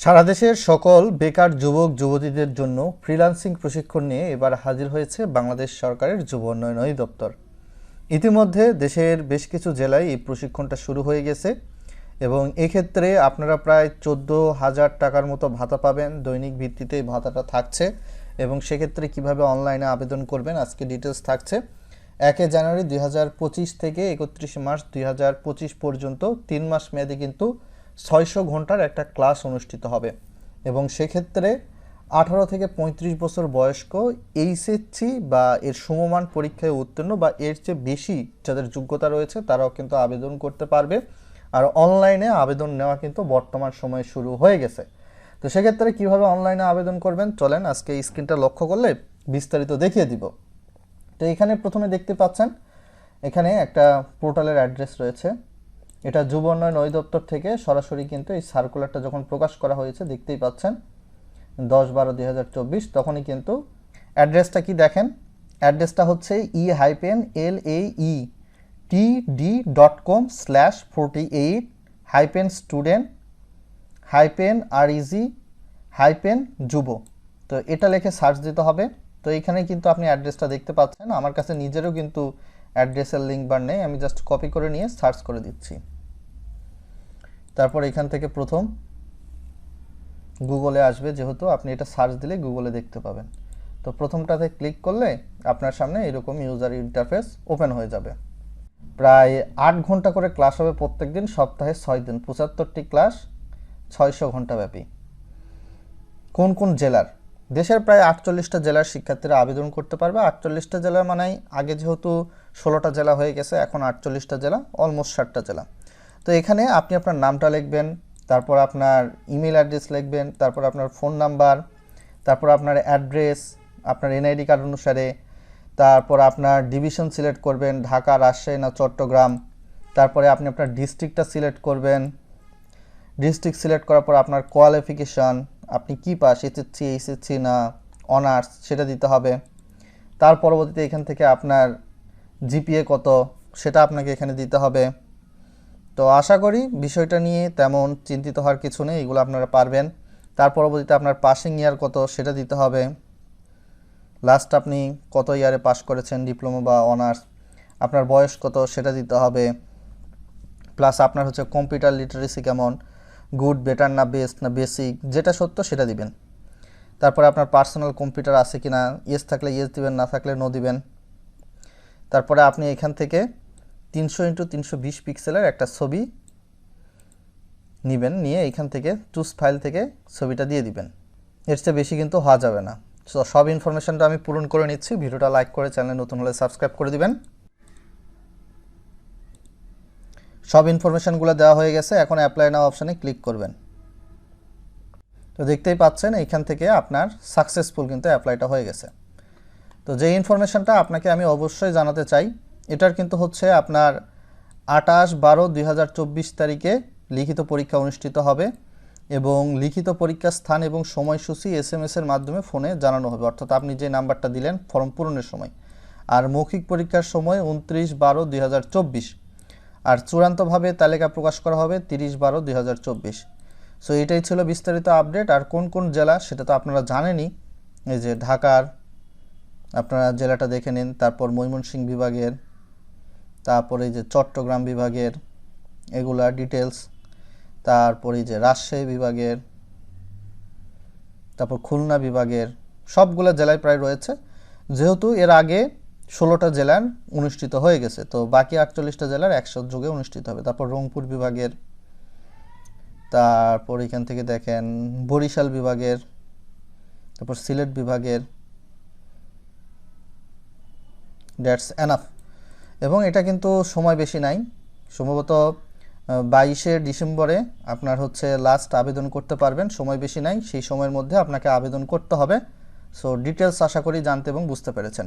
সারা দেশের সকল বেকার যুবক, যুবতীদের জন্য ফ্রিল্যান্সিং প্রশিক্ষণ নিয়ে এবার হাজির হয়েছে বাংলাদেশ সরকারের যুব উন্নয়ন অধিদপ্তর ইতিমধ্যে দেশের বেশ কিছু জেলায় এই প্রশিক্ষণটা শুরু হয়ে গেছে এবং এক্ষেত্রে আপনারা প্রায় চোদ্দ হাজার টাকার মতো ভাতা পাবেন, দৈনিক ভিত্তিতে ভাতাটা থাকছে এবং সেক্ষেত্রে কীভাবে অনলাইনে আবেদন করবেন আজকে ডিটেলস থাকছে। একে জানুয়ারি দুই হাজার পঁচিশ থেকে একত্রিশে মার্চ দুই হাজার পঁচিশ পর্যন্ত তিন মাস মেয়াদে কিন্তু ছয়শো ঘণ্টার একটা ক্লাস অনুষ্ঠিত হবে এবং সেক্ষেত্রে আঠারো থেকে পঁয়ত্রিশ বছর বয়স্ক এইচএসসি বা এর সমমান পরীক্ষায় উত্তীর্ণ বা এর চেয়ে বেশি যাদের যোগ্যতা রয়েছে তারাও কিন্তু আবেদন করতে পারবে। আর অনলাইনে আবেদন নেওয়া কিন্তু বর্তমান সময়ে শুরু হয়ে গেছে। তো সেক্ষেত্রে কীভাবে অনলাইনে আবেদন করবেন? চলেন আজকে স্ক্রিনটা লক্ষ্য করলে বিস্তারিত দেখিয়ে দিব। তো এখানে প্রথমে দেখতে পাচ্ছেন, এখানে একটা পোর্টালের অ্যাড্রেস রয়েছে। এটা যুব উন্নয়ন অধিদপ্তর থেকে সরাসরি কিন্তু এই সার্কুলারটা যখন প্রকাশ করা হয়েছে, দেখতেই পাচ্ছেন, দশ বারো দুই তখনই কিন্তু অ্যাড্রেসটা কি দেখেন? অ্যাড্রেসটা হচ্ছে E hyphen L A E T D dot com slash forty eight hyphen student hyphen R easy hyphen যুব তো এটা লেখে সার্চ দিতে হবে। তো এখানে কিন্তু আপনি অ্যাড্রেসটা দেখতে পাচ্ছেন। আমার কাছে নিজেরও কিন্তু অ্যাড্রেসের লিঙ্ক বার নেই। আমি জাস্ট কপি করে নিয়ে সার্চ করে দিচ্ছি। তারপর এখান থেকে প্রথম গুগলে আসবে, যেহেতু আপনি এটা সার্চ দিলে গুগলে দেখতে পাবেন। তো প্রথমটাতে ক্লিক করলে আপনার সামনে এরকম ইউজার ইন্টারফেস ওপেন হয়ে যাবে। প্রায় আট ঘণ্টা করে ক্লাস হবে প্রত্যেক দিন সপ্তাহে ছয় দিন, পঁচাত্তরটি ক্লাস ছয়শো ঘণ্টা ব্যাপী। কোন কোন জেলার? দেশের প্রায় আটচল্লিশটা জেলার শিক্ষার্থীরা আবেদন করতে পারবে। আটচল্লিশটা জেলা মানে আগে যেহেতু ষোলোটা জেলা হয়ে গেছে, এখন আটচল্লিশটা জেলা অলমোস্ট ষাটটা জেলা। তো এখানে আপনি আপনার নামটা লিখবেন, তারপর আপনার ইমেল অ্যাড্রেস লিখবেন, তারপর আপনার ফোন নাম্বার তারপর আপনার অ্যাড্রেস আপনার এনআইডি কার্ড অনুসারে, তারপর আপনার ডিভিশন সিলেক্ট করবেন, ঢাকা, রাজশাহী না চট্টগ্রাম। তারপরে আপনি আপনার ডিস্ট্রিক্টটা সিলেক্ট করবেন। ডিস্ট্রিক্ট সিলেক্ট করার পর আপনার কোয়ালিফিকেশান আপনি কি পাস এসএসসি এইচএসসি না অনার্স সেটা দিতে হবে। তার পরবর্তীতে এখান থেকে আপনার জিপিএ কত, সেটা আপনাকে এখানে দিতে হবে। তো আশা করি বিষয়টা নিয়ে তেমন চিন্তিত হওয়ার কিছু নেই, এগুলো আপনারা পারবেন। তার পরবর্তীতে আপনার পাসিং ইয়ার কত সেটা দিতে হবে। লাস্ট আপনি কত ইয়ারে পাস করেছেন ডিপ্লোমা বা অনার্স আপনার বয়স কত সেটা দিতে হবে। প্লাস আপনার হচ্ছে কম্পিউটার লিটারেসি কেমন? গুড বেটার না বেস্ট না বেসিক যেটা সত্য সেটা দিবেন। তারপরে আপনার পার্সোনাল কম্পিউটার আছে কি না ইয়েস থাকলে ইয়েস দিবেন, না থাকলে নো দিবেন। তারপরে আপনি এখান থেকে তিনশো ইন্টু তিনশো বিশ পিক্সেলের একটা ছবি নেবেন, নিয়ে এখান থেকে চুজ ফাইল থেকে ছবিটা দিয়ে দিবেন। এর চেয়ে বেশি কিন্তু হওয়া যাবে না। তো সব ইনফরমেশনটা আমি পূরণ করে নিচ্ছি। ভিডিওটা লাইক করে চ্যানেল নতুন হলে সাবস্ক্রাইব করে দিবেন। সব ইনফরমেশনগুলো দেওয়া হয়ে গেছে। এখন অ্যাপ্লাই নাও অপশানে ক্লিক করবেন। তো দেখতেই পাচ্ছেন এইখান থেকে আপনার সাকসেসফুল কিন্তু অ্যাপ্লাইটা হয়ে গেছে। তো যে ইনফরমেশনটা আপনাকে আমি অবশ্যই জানাতে চাই এটার কিন্তু হচ্ছে আপনার আটাশ বারো দুই তারিখে লিখিত পরীক্ষা অনুষ্ঠিত হবে এবং লিখিত পরীক্ষার স্থান এবং সময়সূচি এস এম এসের মাধ্যমে ফোনে জানানো হবে। অর্থাৎ আপনি যে নাম্বারটা দিলেন, ফর্ম পূরণের সময়। আর মৌখিক পরীক্ষার সময় উনত্রিশ বারো দুই আর চূড়ান্তভাবে তালিকা প্রকাশ করা হবে তিরিশ বারো দুই সো এটাই ছিল বিস্তারিত আপডেট আর কোন কোন জেলা, সেটা তো আপনারা জানেনই। এই যে ঢাকার, আপনারা জেলাটা দেখে নিন। তারপর ময়মনসিংহ বিভাগের তারপরে যে চট্টগ্রাম বিভাগের এগুলা ডিটেলস তারপরে যে রাজশাহী বিভাগের, তারপর খুলনা বিভাগের, সবগুলো জেলায় প্রায় রয়েছে। যেহেতু এর আগে ষোলোটা জেলার অনুষ্ঠিত হয়ে গেছে, তো বাকি আটচল্লিশটা জেলার একশো যোগে অনুষ্ঠিত হবে। তারপর রংপুর বিভাগের, তারপর এখান থেকে দেখেন বরিশাল বিভাগের, তারপর সিলেট বিভাগের দ্যাটস এনাফ এবং এটা কিন্তু সময় বেশি নাই। সম্ভবত বাইশে ডিসেম্বরে আপনার হচ্ছে লাস্ট আবেদন করতে পারবেন। সময় বেশি নাই, সেই সময়ের মধ্যে আপনাকে আবেদন করতে হবে। সো ডিটেলস আশা করি জানতে এবং বুঝতে পেরেছেন।